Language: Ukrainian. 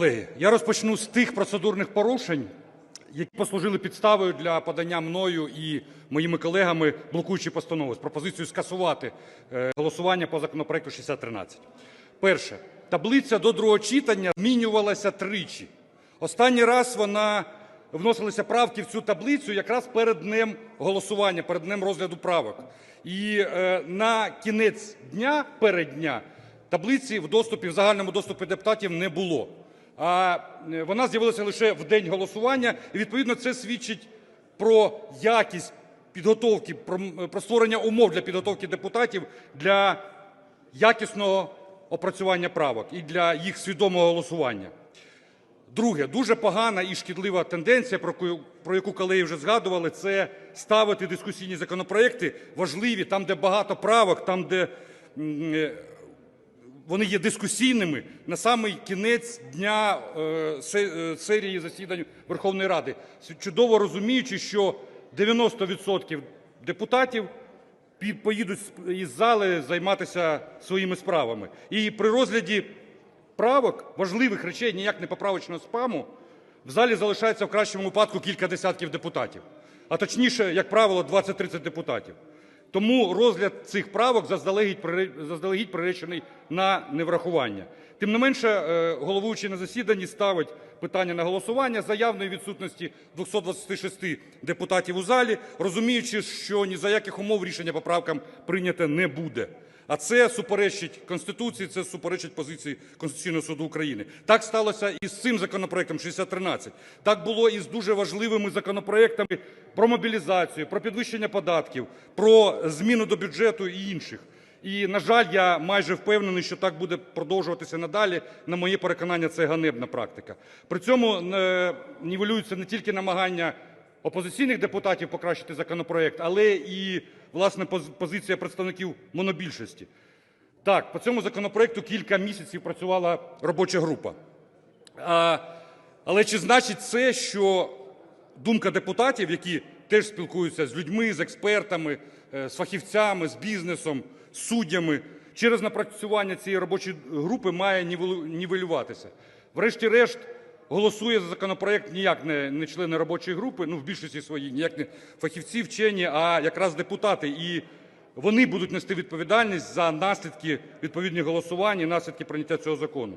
Колеги, я розпочну з тих процедурних порушень, які послужили підставою для подання мною і моїми колегами блокуючої постанови з пропозицією скасувати е, голосування по законопроекту 6013. Перше. Таблиця до другого читання змінювалася тричі. Останній раз вона вносилися правки в цю таблицю якраз перед днем голосування, перед днем розгляду правок. І е, на кінець дня, перед дня, таблиці в доступі, в загальному доступі депутатів не було. А е, вона з'явилася лише в день голосування, і відповідно це свідчить про якість підготовки, про, про створення умов для підготовки депутатів для якісного опрацювання правок і для їх свідомого голосування. Друге, дуже погана і шкідлива тенденція, про яку, про яку колеги вже згадували, це ставити дискусійні законопроекти важливі там, де багато правок, там, де е, вони є дискусійними на самий кінець дня е, е, серії засідань Верховної Ради, чудово розуміючи, що 90% депутатів поїдуть із зали займатися своїми справами. І при розгляді правок, важливих речей, ніяк не поправочного спаму, в залі залишається в кращому випадку кілька десятків депутатів, а точніше, як правило, 20-30 депутатів. Тому розгляд цих правок заздалегідь прире- приречений на неврахування. Тим не менше, е, головуючий на засіданні ставить питання на голосування за явної відсутності 226 депутатів у залі, розуміючи, що ні за яких умов рішення поправкам прийнято не буде. А це суперечить Конституції, це суперечить позиції Конституційного суду України. Так сталося і з цим законопроектом 6013. Так було і з дуже важливими законопроектами про мобілізацію, про підвищення податків, про зміну до бюджету і інших. І, на жаль, я майже впевнений, що так буде продовжуватися надалі. На моє переконання, це ганебна практика. При цьому е, нівелюються не тільки намагання опозиційних депутатів покращити законопроект, але і власне позиція представників монобільшості. Так, по цьому законопроекту кілька місяців працювала робоча група. А, але чи значить це, що думка депутатів, які теж спілкуються з людьми, з експертами, е, з фахівцями, з бізнесом, з суддями, через напрацювання цієї робочої групи має нівелюватися? Врешті-решт, голосує за законопроект ніяк не, члени робочої групи, ну в більшості своїй, ніяк не фахівці, вчені, а якраз депутати. І вони будуть нести відповідальність за наслідки відповідних голосувань і наслідки прийняття цього закону.